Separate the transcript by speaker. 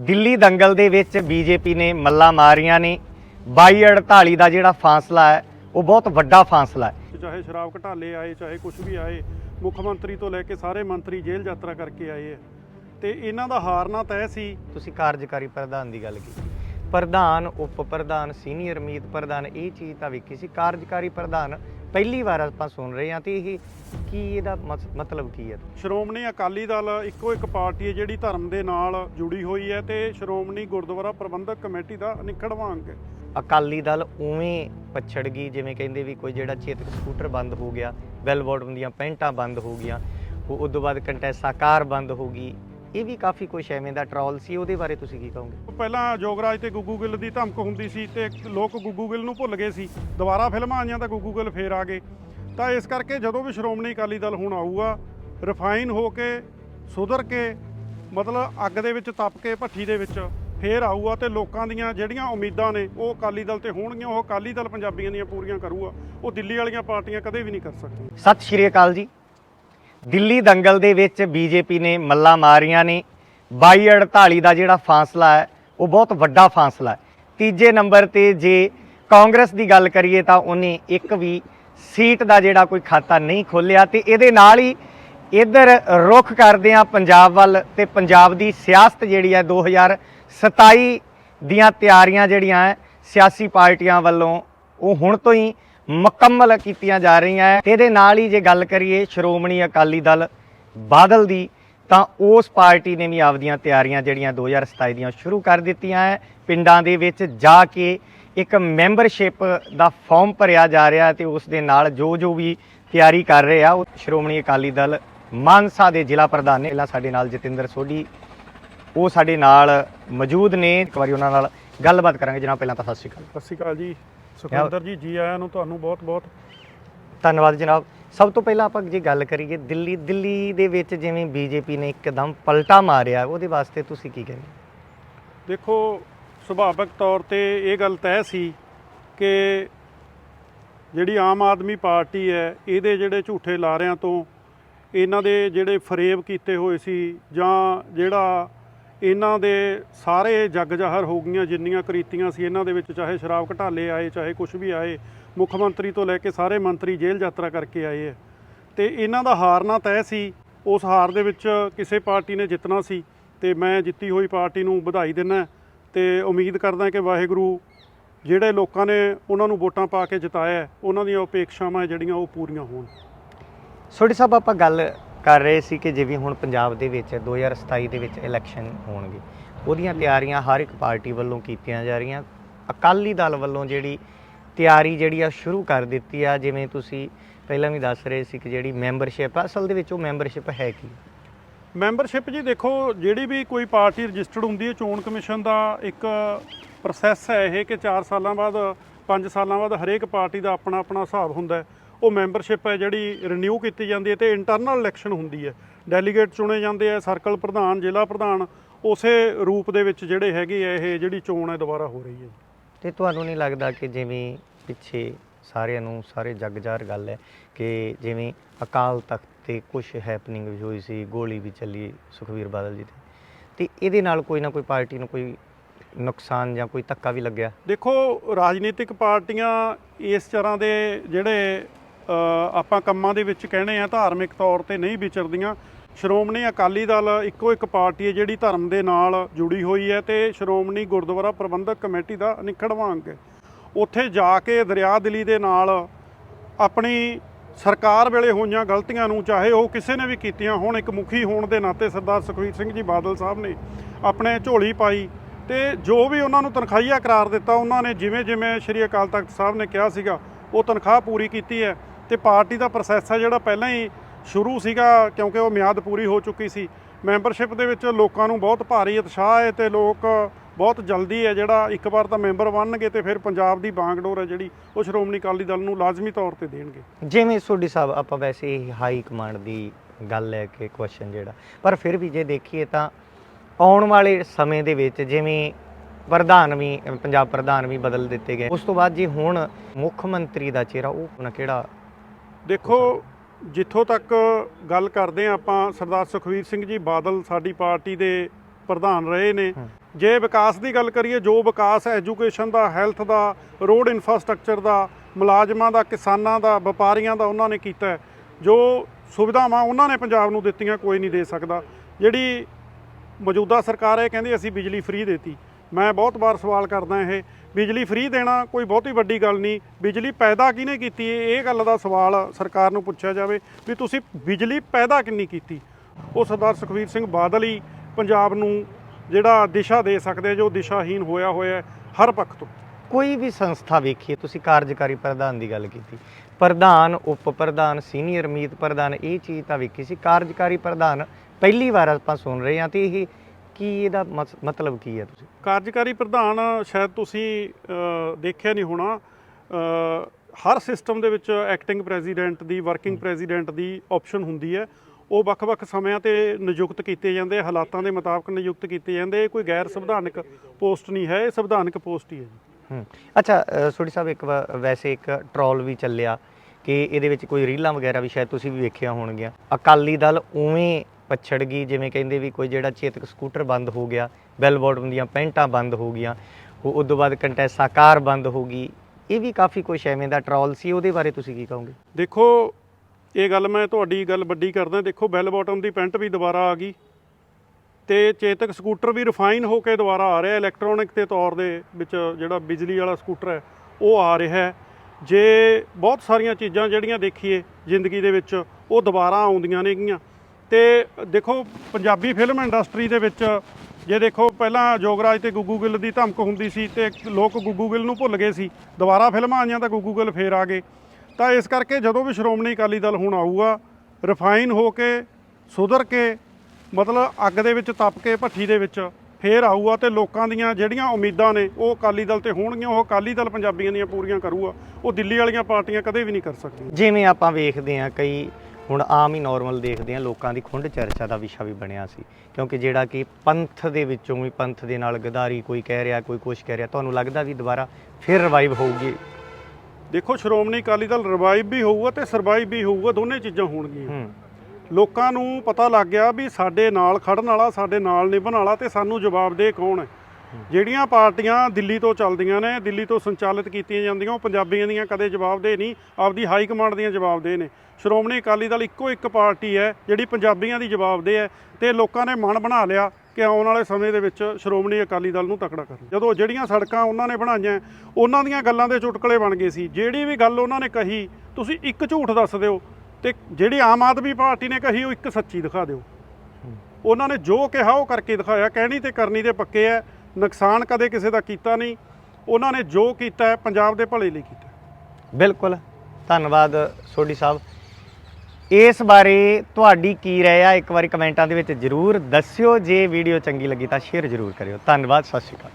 Speaker 1: ਦਿੱਲੀ ਦੰਗਲ ਦੇ ਵਿੱਚ ਬੀਜੇਪੀ ਨੇ ਮੱਲਾ ਮਾਰੀਆਂ ਨੇ। 2248 ਦਾ ਜਿਹੜਾ ਫਾਸਲਾ ਹੈ ਉਹ ਬਹੁਤ ਵੱਡਾ ਫਾਸਲਾ ਹੈ।
Speaker 2: ਚਾਹੇ ਸ਼ਰਾਬ ਘਟਾਲੇ ਆਏ ਚਾਹੇ ਕੁਝ ਵੀ ਆਏ ਮੁੱਖ ਮੰਤਰੀ ਤੋਂ ਲੈ ਕੇ ਸਾਰੇ ਮੰਤਰੀ ਜੇਲ੍ਹ ਯਾਤਰਾ ਕਰਕੇ ਆਏ ਆ। ਤੇ ਇਹਨਾਂ ਦਾ ਹਾਰਨਾ ਤੈਅ ਸੀ
Speaker 1: ਤੁਸੀਂ ਕਾਰਜਕਾਰੀ ਪ੍ਰਧਾਨ ਦੀ ਗੱਲ ਕੀਤੀ। ਪ੍ਰਧਾਨ ਉਪ ਪ੍ਰਧਾਨ ਸੀਨੀਅਰ ਮੀਤ ਪ੍ਰਧਾਨ ਇਹ ਚੀਜ਼ ਤਾਂ ਵੇਖੀ ਸੀ। ਕਾਰਜਕਾਰੀ ਪ੍ਰਧਾਨ ਪਹਿਲੀ ਵਾਰ ਆਪਾਂ ਸੁਣ ਰਹੇ ਹਾਂ ਤੇ ਇਹ ਕੀ ਇਹਦਾ ਮਤ- ਮਤਲਬ ਕੀ ਹੈ?
Speaker 2: ਸ਼੍ਰੋਮਣੀ ਅਕਾਲੀ ਦਲ ਇੱਕੋ ਇੱਕ ਪਾਰਟੀ ਹੈ ਜਿਹੜੀ ਧਰਮ ਦੇ ਨਾਲ ਜੁੜੀ ਹੋਈ ਹੈ ਤੇ ਸ਼੍ਰੋਮਣੀ ਗੁਰਦੁਆਰਾ ਪ੍ਰਬੰਧਕ ਕਮੇਟੀ ਦਾ ਅਨਿੱਖੜਵਾਂ ਅੰਗ ਹੈ।
Speaker 1: ਅਕਾਲੀ ਦਲ ਉਵੇਂ ਪਛੜ ਗਈ ਜਿਵੇਂ ਕਹਿੰਦੇ ਵੀ ਕੋਈ ਜਿਹੜਾ ਚੇਤਕ ਸਕੂਟਰ ਬੰਦ ਹੋ ਗਿਆ ਵੈਲ ਬਾਟਮ ਦੀਆਂ ਪੈਂਟਾਂ ਬੰਦ ਹੋ ਗਈਆਂ ਉਹ ਤੋਂ ਬਾਅਦ ਕੰਟੈਸਾ ਕਾਰ ਬੰਦ ਹੋ ਗਈ ਇਹ ਵੀ ਕਾਫੀ ਕੁਛ ਐਵੇਂ ਦਾ ਟਰੋਲ ਸੀ ਉਹਦੇ ਬਾਰੇ ਤੁਸੀਂ ਕੀ ਕਹੋਗੇ?
Speaker 2: ਪਹਿਲਾਂ ਜੋਗਰਾਜ ਤੇ ਗੁੱਗੂ ਗਿੱਲ ਦੀ ਧਮਕ ਹੁੰਦੀ ਸੀ ਤੇ ਲੋਕ ਗੁੱਗੂ ਗਿੱਲ ਨੂੰ ਭੁੱਲ ਗਏ ਸੀ। ਦੁਬਾਰਾ ਫਿਲਮਾਂ ਆਈਆਂ ਤਾਂ ਗੁੱਗੂ ਗਿੱਲ ਫੇਰ ਆ ਗਏ। ਤਾਂ ਇਸ ਕਰਕੇ ਜਦੋਂ ਵੀ ਸ਼੍ਰੋਮਣੀ ਅਕਾਲੀ ਦਲ ਹੁਣ ਆਊਗਾ ਰਿਫਾਈਨ ਹੋ ਕੇ ਸੁਧਰ ਕੇ ਮਤਲਬ ਅੱਗ ਦੇ ਵਿੱਚ ਤਪ ਕੇ ਭੱਠੀ ਦੇ ਵਿੱਚ ਫੇਰ ਆਊਗਾ ਤੇ ਲੋਕਾਂ ਦੀਆਂ ਜਿਹੜੀਆਂ ਉਮੀਦਾਂ ਨੇ ਉਹ ਅਕਾਲੀ ਦਲ ਤੇ ਹੋਣਗੀਆਂ ਉਹ ਅਕਾਲੀ ਦਲ ਪੰਜਾਬੀਆਂ ਦੀਆਂ ਪੂਰੀਆਂ ਕਰੂਗਾ। ਉਹ ਦਿੱਲੀ ਵਾਲੀਆਂ ਪਾਰਟੀਆਂ ਕਦੇ ਵੀ ਨਹੀਂ ਕਰ ਸਕਦੀਆਂ।
Speaker 1: ਸਤਿ ਸ਼੍ਰੀ ਅਕਾਲ ਜੀ। ਦਿੱਲੀ ਦੰਗਲ ਦੇ ਵਿੱਚ ਬੀਜੇਪੀ ਨੇ ਮੱਲਾ ਮਾਰੀਆਂ ਨੇ। 2248 ਦਾ ਜਿਹੜਾ ਫਾਸਲਾ ਹੈ, ਉਹ ਬਹੁਤ ਵੱਡਾ ਫਾਸਲਾ ਹੈ। ਤੀਜੇ ਨੰਬਰ ਤੇ ਜੇ ਕਾਂਗਰਸ ਦੀ ਗੱਲ ਕਰੀਏ ਤਾਂ ਉਹਨੇ ਇੱਕ ਵੀ ਸੀਟ ਦਾ ਜਿਹੜਾ ਕੋਈ ਖਾਤਾ ਨਹੀਂ ਖੋਲਿਆ ਤੇ ਇਹਦੇ ਨਾਲ ਹੀ ਇਧਰ ਰੁਖ ਕਰਦੇ ਆ ਪੰਜਾਬ ਵੱਲ ਤੇ ਪੰਜਾਬ ਦੀ ਸਿਆਸਤ ਜਿਹੜੀ ਹੈ 2027 ਦੀਆਂ ਤਿਆਰੀਆਂ ਜਿਹੜੀਆਂ ਹੈ, ਸਿਆਸੀ ਪਾਰਟੀਆਂ ਵੱਲੋਂ ਉਹ ਹੁਣ ਤੋਂ ਹੀ ਮੁਕੰਮਲ ਕੀਤੀਆਂ ਜਾ ਰਹੀਆਂ ਹੈ। ਤੇ ਇਹਦੇ ਨਾਲ ਹੀ ਜੇ ਗੱਲ ਕਰੀਏ ਸ਼੍ਰੋਮਣੀ ਅਕਾਲੀ ਦਲ ਬਾਦਲ ਦੀ, ਤਾਂ ਉਸ ਪਾਰਟੀ ਨੇ ਵੀ ਆਪਦੀਆਂ ਤਿਆਰੀਆਂ ਜਿਹੜੀਆਂ 2027 ਦੀਆਂ ਸ਼ੁਰੂ ਕਰ ਦਿੱਤੀਆਂ ਹੈ। ਪਿੰਡਾਂ ਦੇ ਵਿੱਚ ਜਾ ਕੇ ਇੱਕ ਮੈਂਬਰਸ਼ਿਪ ਦਾ ਫਾਰਮ ਭਰਿਆ ਜਾ ਰਿਹਾ ਹੈ ਤੇ ਉਸ ਦੇ ਨਾਲ ਜੋ ਜੋ ਵੀ ਤਿਆਰੀ ਕਰ ਰਹੇ ਆ, ਉਹ ਸ਼੍ਰੋਮਣੀ ਅਕਾਲੀ ਦਲ ਮਾਨਸਾ ਦੇ ਜ਼ਿਲ੍ਹਾ ਪ੍ਰਧਾਨ ਨੇ, ਪਹਿਲਾਂ ਸਾਡੇ ਨਾਲ ਜਤਿੰਦਰ ਸੋਢੀ, ਉਹ ਸਾਡੇ ਨਾਲ ਮੌਜੂਦ ਨੇ। ਇੱਕ ਵਾਰੀ ਉਹਨਾਂ ਨਾਲ ਗੱਲਬਾਤ ਕਰਾਂਗੇ। ਜਨਾਬ, ਪਹਿਲਾਂ ਤਾਂ ਸਤਿ ਸ਼੍ਰੀ ਅਕਾਲ।
Speaker 2: ਸਤਿ ਸ਼੍ਰੀ ਅਕਾਲ ਜੀ। ਸੁਖਵਿੰਦਰ ਜੀ ਜੀ ਆਇਆਂ ਨੂੰ ਤੁਹਾਨੂੰ ਬਹੁਤ ਬਹੁਤ
Speaker 1: ਧੰਨਵਾਦ ਜਨਾਬ। ਸਭ ਤੋਂ ਪਹਿਲਾਂ ਆਪਾਂ ਜੇ ਗੱਲ ਕਰੀਏ ਦਿੱਲੀ ਦਿੱਲੀ ਦੇ ਵਿੱਚ ਜਿਵੇਂ ਬੀਜੇਪੀ ਨੇ ਇੱਕਦਮ ਪਲਟਾ ਮਾਰਿਆ ਉਹਦੇ ਵਾਸਤੇ ਤੁਸੀਂ ਕੀ ਕਹਿੰਦੇ?
Speaker 2: ਦੇਖੋ ਸੁਭਾਵਿਕ ਤੌਰ ਤੇ ਇਹ ਗੱਲ ਤੈਅ ਸੀ ਕਿ ਜਿਹੜੀ ਆਮ ਆਦਮੀ ਪਾਰਟੀ ਹੈ ਇਹਦੇ ਜਿਹੜੇ ਝੂਠੇ ਲਾਰਿਆਂ ਤੋਂ ਇਹਨਾਂ ਦੇ ਜਿਹੜੇ ਫਰੇਬ ਕੀਤੇ ਹੋਏ ਸੀ ਜਾਂ ਜਿਹੜਾ ਇਹਨਾਂ ਦੇ ਸਾਰੇ ਜੱਗ ਜ਼ਾਹਰ ਹੋ ਗਈਆਂ, ਜਿੰਨੀਆਂ ਕਰੀਤੀਆਂ ਸੀ ਇਹਨਾਂ ਦੇ ਵਿੱਚ, ਚਾਹੇ ਸ਼ਰਾਬ ਘਟਾਲੇ ਆਏ, ਚਾਹੇ ਕੁਝ ਵੀ ਆਏ, ਮੁੱਖ ਮੰਤਰੀ ਤੋਂ ਲੈ ਕੇ ਸਾਰੇ ਮੰਤਰੀ ਜੇਲ੍ਹ ਯਾਤਰਾ ਕਰਕੇ ਆਏ ਹੈ ਤੇ ਇਹਨਾਂ ਦਾ ਹਾਰਨਾ ਤੈਅ ਸੀ, ਉਸ ਹਾਰ ਦੇ ਵਿੱਚ ਕਿਸੇ ਪਾਰਟੀ ਨੇ ਜਿੱਤਣਾ ਸੀ, ਤੇ ਮੈਂ ਜਿੱਤੀ ਹੋਈ ਪਾਰਟੀ ਨੂੰ ਵਧਾਈ ਦਿੰਦਾ ਤੇ ਉਮੀਦ ਕਰਦਾ ਕਿ ਵਾਹਿਗੁਰੂ ਜਿਹੜੇ ਲੋਕਾਂ ਨੇ ਉਹਨਾਂ ਨੂੰ ਵੋਟਾਂ ਪਾ ਕੇ ਜਿਤਾਇਆ ਉਹਨਾਂ ਦੀਆਂ ਉਪੇਖਸ਼ਾਵਾਂ ਜਿਹੜੀਆਂ ਉਹ ਪੂਰੀਆਂ ਹੋਣ।
Speaker 1: ਸੋਢੀ ਸਾਹਿਬ, ਆਪਾਂ ਗੱਲ ਕਰ ਰਹੇ ਸੀ ਕਿ ਜਿਵੇਂ ਹੁਣ ਪੰਜਾਬ ਦੇ ਵਿੱਚ 2027 ਦੇ ਵਿੱਚ ਇਲੈਕਸ਼ਨ ਹੋਣਗੇ। ਉਹਦੀਆਂ ਤਿਆਰੀਆਂ ਹਰ ਇੱਕ ਪਾਰਟੀ ਵੱਲੋਂ ਕੀਤੀਆਂ ਜਾ ਰਹੀਆਂ। ਅਕਾਲੀ ਦਲ ਵੱਲੋਂ ਜਿਹੜੀ ਤਿਆਰੀ ਜਿਹੜੀ ਆ ਸ਼ੁਰੂ ਕਰ ਦਿੱਤੀ ਆ। ਜਿਵੇਂ ਤੁਸੀਂ ਪਹਿਲਾਂ ਵੀ ਦੱਸ ਰਹੇ ਸੀ ਕਿ ਜਿਹੜੀ ਮੈਂਬਰਸ਼ਿਪ ਆ, ਅਸਲ ਦੇ ਵਿੱਚ ਉਹ ਮੈਂਬਰਸ਼ਿਪ ਹੈ ਕੀ?
Speaker 2: ਮੈਂਬਰਸ਼ਿਪ ਜੀ ਦੇਖੋ, ਜਿਹੜੀ ਵੀ ਕੋਈ ਪਾਰਟੀ ਰਜਿਸਟਰਡ ਹੁੰਦੀ ਹੈ ਚੋਣ ਕਮਿਸ਼ਨ ਦਾ, ਇੱਕ ਪ੍ਰੋਸੈਸ ਹੈ ਇਹ ਕਿ 4 ਸਾਲਾਂ ਬਾਅਦ 5 ਸਾਲਾਂ ਬਾਅਦ ਹਰੇਕ ਪਾਰਟੀ ਦਾ ਆਪਣਾ ਆਪਣਾ ਹਿਸਾਬ ਹੁੰਦਾ ਹੈ। ਉਹ ਮੈਂਬਰਸ਼ਿਪ ਹੈ ਜਿਹੜੀ ਰਿਨਿਊ ਕੀਤੀ ਜਾਂਦੀ ਹੈ ਤੇ ਇੰਟਰਨਲ ਇਲੈਕਸ਼ਨ ਹੁੰਦੀ ਹੈ। ਡੈਲੀਗੇਟ ਚੁਣੇ ਜਾਂਦੇ ਆ ਸਰਕਲ ਪ੍ਰਧਾਨ ਜ਼ਿਲ੍ਹਾ ਪ੍ਰਧਾਨ ਉਸੇ ਰੂਪ ਦੇ ਵਿੱਚ ਜਿਹੜੇ ਹੈਗੇ ਆ ਇਹ ਜਿਹੜੀ ਚੋਣ ਹੈ ਦੁਬਾਰਾ ਹੋ ਰਹੀ ਹੈ
Speaker 1: ਤੇ ਤੁਹਾਨੂੰ ਨਹੀਂ ਲੱਗਦਾ ਕਿ ਜਿਵੇਂ ਪਿੱਛੇ ਸਾਰਿਆਂ ਨੂੰ ਸਾਰੇ ਜੱਗ ਜਾਹਰ ਗੱਲ ਹੈ ਕਿ ਜਿਵੇਂ ਅਕਾਲ ਤਖਤ ਤੇ ਕੁਝ ਹੈਪਨਿੰਗ ਵੀ ਹੋਈ ਸੀ ਗੋਲੀ ਵੀ ਚੱਲੀ ਸੁਖਵੀਰ ਬਾਦਲ ਜੀ ਤੇ? ਤੇ ਇਹਦੇ ਨਾਲ ਕੋਈ ਨਾ ਕੋਈ ਪਾਰਟੀ ਨੂੰ ਕੋਈ ਨੁਕਸਾਨ ਜਾਂ ਕੋਈ ਧੱਕਾ ਵੀ ਲੱਗਿਆ?
Speaker 2: ਦੇਖੋ ਰਾਜਨੀਤਿਕ ਪਾਰਟੀਆਂ ਇਸ ਤਰ੍ਹਾਂ ਦੇ ਜਿਹੜੇ ਆਪਾਂ ਕੰਮਾਂ ਦੇ ਵਿੱਚ ਕਹਿੰਦੇ ਆ, ਧਾਰਮਿਕ ਤੌਰ ਤੇ ਨਹੀਂ ਵਿਚਰਦੀਆਂ। ਸ਼੍ਰੋਮਣੀ ਅਕਾਲੀ ਦਲ ਇੱਕੋ ਇੱਕ ਪਾਰਟੀ ਹੈ ਜਿਹੜੀ ਧਰਮ ਦੇ ਨਾਲ ਜੁੜੀ ਹੋਈ ਹੈ ਤੇ ਸ਼੍ਰੋਮਣੀ ਗੁਰਦੁਆਰਾ ਪ੍ਰਬੰਧਕ ਕਮੇਟੀ ਦਾ ਅਨਿੱਖੜਵਾਂ ਅੰਗ ਹੈ। ਉੱਥੇ ਜਾ ਕੇ ਦਰਿਆ ਦਰਿਆਦਿਲੀ ਦੇ ਨਾਲ ਆਪਣੀ ਸਰਕਾਰ ਵੇਲੇ ਹੋਈਆਂ ਗਲਤੀਆਂ ਨੂੰ, ਚਾਹੇ ਉਹ ਕਿਸੇ ਨੇ ਵੀ ਕੀਤੀਆਂ ਹੁਣ, ਇੱਕ ਮੁਖੀ ਹੋਣ ਦੇ ਨਾਤੇ ਸਰਦਾਰ ਸੁਖਬੀਰ ਸਿੰਘ ਜੀ ਬਾਦਲ ਸਾਹਿਬ ਨੇ ਆਪਣੇ ਝੋਲੀ ਪਾਈ ਤੇ ਜੋ ਵੀ ਉਹਨਾਂ ਨੂੰ ਤਨਖਾਹੀਆ ਕਰਾਰ ਦਿੱਤਾ, ਉਹਨਾਂ ਨੇ ਜਿਵੇਂ ਜਿਵੇਂ ਸ਼੍ਰੀ ਅਕਾਲ ਤਖਤ ਸਾਹਿਬ ਨੇ ਕਿਹਾ ਸੀਗਾ, ਉਹ ਤਨਖਾਹ ਪੂਰੀ ਕੀਤੀ ਹੈ। ਤੇ ਪਾਰਟੀ ਦਾ ਪ੍ਰੋਸੈਸ ਹੈ ਜਿਹੜਾ ਪਹਿਲਾਂ ਹੀ ਸ਼ੁਰੂ ਸੀਗਾ, ਕਿਉਂਕਿ ਉਹ ਮਿਆਦ ਪੂਰੀ ਹੋ ਚੁੱਕੀ ਸੀ। ਮੈਂਬਰਸ਼ਿਪ ਦੇ ਵਿੱਚ ਲੋਕਾਂ ਨੂੰ ਬਹੁਤ ਭਾਰੀ ਉਤਸ਼ਾਹ ਹੈ ਤੇ ਲੋਕ ਬਹੁਤ ਜਲਦੀ ਹੈ ਜਿਹੜਾ ਇੱਕ ਵਾਰ ਤਾਂ ਮੈਂਬਰ ਬਣਨਗੇ ਤੇ ਫਿਰ ਪੰਜਾਬ ਦੀ ਬਾਂਗਡੋਰ ਹੈ ਜਿਹੜੀ ਉਹ ਸ਼੍ਰੋਮਣੀ ਅਕਾਲੀ ਦਲ ਨੂੰ ਲਾਜ਼ਮੀ ਤੌਰ ਤੇ ਦੇਣਗੇ।
Speaker 1: ਜਿਵੇਂ ਸੋਢੀ ਸਾਹਿਬ, ਆਪਾਂ ਵੈਸੇ ਹੀ ਹਾਈ ਕਮਾਂਡ ਦੀ ਗੱਲ ਹੈ ਕਿ ਕੁਐਸਚਨ ਜਿਹੜਾ, ਪਰ ਫਿਰ ਵੀ ਜੇ ਦੇਖੀਏ ਤਾਂ ਆਉਣ ਵਾਲੇ ਸਮੇਂ ਦੇ ਵਿੱਚ ਜਿਵੇਂ ਪ੍ਰਧਾਨ ਵੀ, ਪੰਜਾਬ ਪ੍ਰਧਾਨ ਵੀ ਬਦਲ ਦਿੱਤੇ ਗਏ। ਉਸ ਤੋਂ ਬਾਅਦ ਜੇ ਹੁਣ ਮੁੱਖ ਮੰਤਰੀ ਦਾ ਚਿਹਰਾ, ਉਹ ਹੁਣ ਕਿਹੜਾ
Speaker 2: ਦੇਖੋ ਜਿੱਥੋਂ ਤੱਕ ਗੱਲ ਕਰਦੇ ਹਾਂ ਆਪਾਂ ਸਰਦਾਰ ਸੁਖਵੀਰ ਸਿੰਘ ਜੀ ਬਾਦਲ ਸਾਡੀ ਪਾਰਟੀ ਦੇ ਪ੍ਰਧਾਨ ਰਹੇ ਨੇ। ਜੇ ਵਿਕਾਸ ਦੀ ਗੱਲ ਕਰੀਏ ਜੋ ਵਿਕਾਸ ਐਜੂਕੇਸ਼ਨ ਦਾ ਹੈਲਥ ਦਾ ਰੋਡ ਇਨਫਰਾਸਟ੍ਰਕਚਰ ਦਾ ਮੁਲਾਜ਼ਮਾਂ ਦਾ ਕਿਸਾਨਾਂ ਦਾ ਵਪਾਰੀਆਂ ਦਾ ਉਹਨਾਂ ਨੇ ਕੀਤਾ। ਜੋ ਸੁਵਿਧਾਵਾਂ ਉਹਨਾਂ ਨੇ ਪੰਜਾਬ ਨੂੰ ਦਿੱਤੀਆਂ ਕੋਈ ਨਹੀਂ ਦੇ ਸਕਦਾ ਜਿਹੜੀ ਮੌਜੂਦਾ ਸਰਕਾਰ ਹੈ ਕਹਿੰਦੀ ਅਸੀਂ ਬਿਜਲੀ ਫ੍ਰੀ ਦੇਤੀ ਮੈਂ ਬਹੁਤ ਵਾਰ ਸਵਾਲ ਕਰਦਾ ਇਹ, ਬਿਜਲੀ ਫ੍ਰੀ ਦੇਣਾ ਕੋਈ ਬਹੁਤੀ ਵੱਡੀ ਗੱਲ ਨਹੀਂ, ਬਿਜਲੀ ਪੈਦਾ ਕਿਹਨੇ ਕੀਤੀ? ਇਹ ਗੱਲ ਦਾ ਸਵਾਲ ਸਰਕਾਰ ਨੂੰ ਪੁੱਛਿਆ ਜਾਵੇ ਵੀ ਤੁਸੀਂ ਬਿਜਲੀ ਪੈਦਾ ਕਿੰਨੀ ਕੀਤੀ? ਉਹ ਸਰਦਾਰ ਸੁਖਬੀਰ ਸਿੰਘ ਬਾਦਲ ਹੀ ਪੰਜਾਬ ਨੂੰ ਜਿਹੜਾ ਦਿਸ਼ਾ ਦੇ ਸਕਦੇ ਜੋ ਦਿਸ਼ਾਹੀਨ ਹੋਇਆ ਹੋਇਆ ਹਰ ਪੱਖ ਤੋਂ।
Speaker 1: ਕੋਈ ਵੀ ਸੰਸਥਾ ਵੇਖੀਏ, ਤੁਸੀਂ ਕਾਰਜਕਾਰੀ ਪ੍ਰਧਾਨ ਦੀ ਗੱਲ ਕੀਤੀ। ਪ੍ਰਧਾਨ, ਉਪ ਪ੍ਰਧਾਨ, ਸੀਨੀਅਰ ਮੀਤ ਪ੍ਰਧਾਨ, ਇਹ ਚੀਜ਼ ਤਾਂ ਵੇਖੀ ਸੀ। ਕਾਰਜਕਾਰੀ ਪ੍ਰਧਾਨ ਪਹਿਲੀ ਵਾਰ ਆਪਾਂ ਸੁਣ ਰਹੇ ਹਾਂ ਤੇ ਇਹ ਕੀ ਇਹਦਾ ਮਸ- ਮਤਲਬ ਕੀ ਹੈ ਤੁਸੀਂ?
Speaker 2: ਕਾਰਜਕਾਰੀ ਪ੍ਰਧਾਨ ਸ਼ਾਇਦ ਤੁਸੀਂ ਅ, ਦੇਖਿਆ ਨਹੀਂ ਹੋਣਾ। ਅ, ਹਰ ਸਿਸਟਮ ਦੇ ਵਿੱਚ ਐਕਟਿੰਗ ਪ੍ਰੈਜ਼ੀਡੈਂਟ ਦੀ ਵਰਕਿੰਗ ਪ੍ਰੈਜ਼ੀਡੈਂਟ ਦੀ ਆਪਸ਼ਨ ਹੁੰਦੀ ਹੈ। ਉਹ ਵੱਖ-ਵੱਖ ਸਮਿਆਂ ਤੇ ਨਿਯੁਕਤ ਕੀਤੇ ਜਾਂਦੇ ਹਾਲਾਤਾਂ ਦੇ ਮੁਤਾਬਕ ਨਿਯੁਕਤ ਕੀਤੇ ਜਾਂਦੇ। ਇਹ ਕੋਈ ਗੈਰ ਸੰਵਿਧਾਨਕ ਪੋਸਟ ਨਹੀਂ ਹੈ ਇਹ ਸੰਵਿਧਾਨਕ ਪੋਸਟ ਹੀ ਹੈ ਜੀ।
Speaker 1: ਹੂੰ। ਅੱਛਾ ਅ, ਸੋਢੀ ਸਾਹਿਬ ਇੱਕ ਵਾ- ਵੈਸੇ ਇੱਕ ਟਰੋਲ ਵੀ ਚੱਲਿਆ ਕਿ ਇਹਦੇ ਵਿੱਚ ਕੋਈ ਰੀਲਾਂ ਵਗੈਰਾ ਵੀ ਸ਼ਾਇਦ ਤੁਸੀਂ ਵੀ ਵੇਖਿਆ ਹੋਣਗੀਆਂ। ਅਕਾਲੀ ਦਲ ਉਵੇਂ ਪਛੜ ਗਈ, ਜਿਵੇਂ ਕਹਿੰਦੇ ਵੀ ਕੋਈ ਜਿਹੜਾ ਚੇਤਕ ਸਕੂਟਰ ਬੰਦ ਹੋ ਗਿਆ ਬੈਲ ਬਾਟਮ ਦੀਆਂ ਪੈਂਟਾਂ ਬੰਦ ਹੋ ਗਈਆਂ, ਉਹ ਉਸ ਤੋਂ ਬਾਅਦ ਕੰਟੈਸਾ ਕਾਰ ਬੰਦ ਹੋ ਗਈ, ਇਹ ਵੀ ਕਾਫੀ ਕੁਛ ਐਵੇਂ ਦਾ ਟਰੋਲ ਸੀ, ਉਹਦੇ ਬਾਰੇ ਤੁਸੀਂ ਕੀ ਕਹੋਗੇ?
Speaker 2: ਦੇਖੋ, ਇਹ ਗੱਲ ਮੈਂ ਤੁਹਾਡੀ ਗੱਲ ਵੱਡੀ ਕਰਦਾ, ਦੇਖੋ ਬੈਲ ਬਾਟਮ ਦੀ ਪੈਂਟ ਵੀ ਦੁਬਾਰਾ ਆ ਗਈ, ਤੇ ਚੇਤਕ ਸਕੂਟਰ ਵੀ ਰਿਫਾਈਨ ਹੋ ਕੇ ਦੁਬਾਰਾ ਆ ਰਿਹਾ ਇਲੈਕਟ੍ਰੋਨਿਕ ਦੇ ਤੌਰ ਦੇ ਵਿੱਚ ਜਿਹੜਾ ਬਿਜਲੀ ਵਾਲਾ ਸਕੂਟਰ ਹੈ, ਉਹ ਆ ਰਿਹਾ ਹੈ। ਜੇ ਬਹੁਤ ਸਾਰੀਆਂ ਚੀਜ਼ਾਂ ਜਿਹੜੀਆਂ ਦੇਖੀਏ ਜ਼ਿੰਦਗੀ ਦੇ ਵਿੱਚ, ਉਹ ਦੁਬਾਰਾ ਆਉਂਦੀਆਂ ਨੇਗੀਆਂ। ਤੇ ਦੇਖੋ, ਪੰਜਾਬੀ ਫਿਲਮ ਇੰਡਸਟਰੀ ਦੇ ਵਿੱਚ ਜੇ ਦੇਖੋ, ਪਹਿਲਾਂ ਜੋਗਰਾਜ ਤੇ ਗੁੱਗੂ ਗਿੱਲ ਦੀ ਧਮਕ ਹੁੰਦੀ ਸੀ ਤੇ ਲੋਕ ਗੁੱਗੂ ਗਿੱਲ ਨੂੰ ਭੁੱਲ ਗਏ ਸੀ। ਦੁਬਾਰਾ ਫਿਲਮਾਂ ਆਈਆਂ ਤਾਂ ਗੁੱਗੂ ਗਿੱਲ ਫੇਰ ਆ ਗਏ। ਤਾਂ ਇਸ ਕਰਕੇ ਜਦੋਂ ਵੀ ਸ਼੍ਰੋਮਣੀ ਅਕਾਲੀ ਦਲ ਹੁਣ ਆਊਗਾ ਰਿਫਾਈਨ ਹੋ ਕੇ, ਸੁਧਰ ਕੇ, ਮਤਲਬ ਅੱਗ ਦੇ ਵਿੱਚ ਤਪ ਕੇ, ਭੱਠੀ ਦੇ ਵਿੱਚ ਫੇਰ ਆਊਗਾ ਤੇ ਲੋਕਾਂ ਦੀਆਂ ਜਿਹੜੀਆਂ ਉਮੀਦਾਂ ਨੇ, ਉਹ ਅਕਾਲੀ ਦਲ ਤੇ ਹੋਣਗੀਆਂ, ਉਹ ਅਕਾਲੀ ਦਲ ਪੰਜਾਬੀਆਂ ਦੀਆਂ ਪੂਰੀਆਂ ਕਰੂਗਾ। ਉਹ ਦਿੱਲੀ ਵਾਲੀਆਂ ਪਾਰਟੀਆਂ ਕਦੇ ਵੀ ਨਹੀਂ ਕਰ ਸਕਦੀਆਂ।
Speaker 1: ਜਿਵੇਂ ਆਪਾਂ ਵੇਖਦੇ ਹਾਂ ਕਈ ਹੁਣ ਆਮ ਹੀ ਨਾਰਮਲ ਦੇਖਦੇ ਹਾਂ ਲੋਕਾਂ ਦੀ ਖੁੰਡ ਚਰਚਾ ਦਾ ਵਿਸ਼ਾ ਵੀ ਬਣਿਆ ਸੀ। ਕਿਉਂਕਿ ਜਿਹੜਾ ਕਿ ਪੰਥ ਦੇ ਵਿੱਚੋਂ ਵੀ ਪੰਥ ਦੇ ਨਾਲ ਗਦਾਰੀ ਕੋਈ ਕਹਿ ਰਿਹਾ ਕੋਈ ਕੁਛ ਕਹਿ ਰਿਹਾ ਤੁਹਾਨੂੰ ਲੱਗਦਾ ਵੀ ਦੁਬਾਰਾ ਫਿਰ ਰਿਵਾਈਵ ਹੋਊਗੀ?
Speaker 2: ਦੇਖੋ ਸ਼੍ਰੋਮਣੀ ਅਕਾਲੀ ਦਲ ਰਿਵਾਈਵ ਵੀ ਹੋਊਗਾ ਤੇ ਸਰਵਾਈਵ ਵੀ ਹੋਊਗਾ ਦੋਨੇ ਚੀਜ਼ਾਂ ਹੋਣਗੀਆਂ। ਲੋਕਾਂ ਨੂੰ ਪਤਾ ਲੱਗ ਗਿਆ ਵੀ ਸਾਡੇ ਨਾਲ ਖੜਨ ਵਾਲਾ ਸਾਡੇ ਨਾਲ ਨਿਭਣ ਵਾਲਾ ਤੇ ਸਾਨੂੰ ਜਵਾਬਦੇਹ ਕੌਣ ਹੈ? ਜਿਹੜੀਆਂ ਪਾਰਟੀਆਂ ਦਿੱਲੀ ਤੋਂ ਚੱਲਦੀਆਂ ਨੇ ਦਿੱਲੀ ਤੋਂ ਸੰਚਾਲਿਤ ਕੀਤੀਆਂ ਜਾਂਦੀਆਂ ਉਹ ਪੰਜਾਬੀਆਂ ਦੀਆਂ ਕਦੇ ਜਵਾਬਦੇਹ ਨਹੀਂ ਆਪਦੀ ਹਾਈ ਕਮਾਂਡ ਦੀਆਂ ਜਵਾਬਦੇਹ ਨੇ। ਸ਼੍ਰੋਮਣੀ ਅਕਾਲੀ ਦਲ ਇੱਕੋ ਇੱਕ ਪਾਰਟੀ ਹੈ ਜਿਹੜੀ ਪੰਜਾਬੀਆਂ ਦੀ ਜਵਾਬਦੇਹ ਹੈ ਤੇ ਲੋਕਾਂ ਨੇ ਮਨ ਬਣਾ ਲਿਆ ਕਿ ਆਉਣ ਵਾਲੇ ਸਮੇਂ ਦੇ ਵਿੱਚ ਸ਼੍ਰੋਮਣੀ ਅਕਾਲੀ ਦਲ ਨੂੰ ਤਕੜਾ ਕਰਨ। ਜਦੋਂ ਜਿਹੜੀਆਂ ਸੜਕਾਂ ਉਹਨਾਂ ਨੇ ਬਣਾਈਆਂ ਉਹਨਾਂ ਦੀਆਂ ਗੱਲਾਂ ਦੇ ਚੁਟਕਲੇ ਬਣ ਗਏ ਸੀ। ਜਿਹੜੀ ਵੀ ਗੱਲ ਉਹਨਾਂ ਨੇ ਕਹੀ ਤੁਸੀਂ ਇੱਕ ਝੂਠ ਦੱਸ ਦਿਓ ਤੇ ਜਿਹੜੀ ਆਮ ਆਦਮੀ ਪਾਰਟੀ ਨੇ ਕਹੀ ਉਹ ਇੱਕ ਸੱਚੀ ਦਿਖਾ ਦਿਓ। ਉਹਨਾਂ ਨੇ ਜੋ ਕਿਹਾ ਉਹ ਕਰਕੇ ਦਿਖਾਇਆ। ਕਹਿਣੀ ਤੇ ਕਰਨੀ ਦੇ ਪੱਕੇ ਹੈ। ਨੁਕਸਾਨ ਕਦੇ ਕਿਸੇ ਦਾ ਕੀਤਾ ਨਹੀਂ। ਉਹਨਾਂ ਨੇ ਜੋ ਕੀਤਾ ਹੈ, ਪੰਜਾਬ ਦੇ ਭਲੇ ਲਈ ਕੀਤਾ
Speaker 1: ਬਿਲਕੁਲ। ਧੰਨਵਾਦ ਸੋਢੀ ਸਾਹਿਬ। ਇਸ ਬਾਰੇ ਤੁਹਾਡੀ ਕੀ ਰਾਏ ਆ? ਇੱਕ ਵਾਰੀ ਕਮੈਂਟਾਂ ਦੇ ਵਿੱਚ ਜਰੂਰ ਦੱਸਿਓ। ਜੇ ਵੀਡੀਓ ਚੰਗੀ ਲੱਗੀ ਤਾਂ ਸ਼ੇਅਰ ਜਰੂਰ ਕਰਿਓ। ਧੰਨਵਾਦ, ਸਤਿ ਸ਼੍ਰੀ ਅਕਾਲ।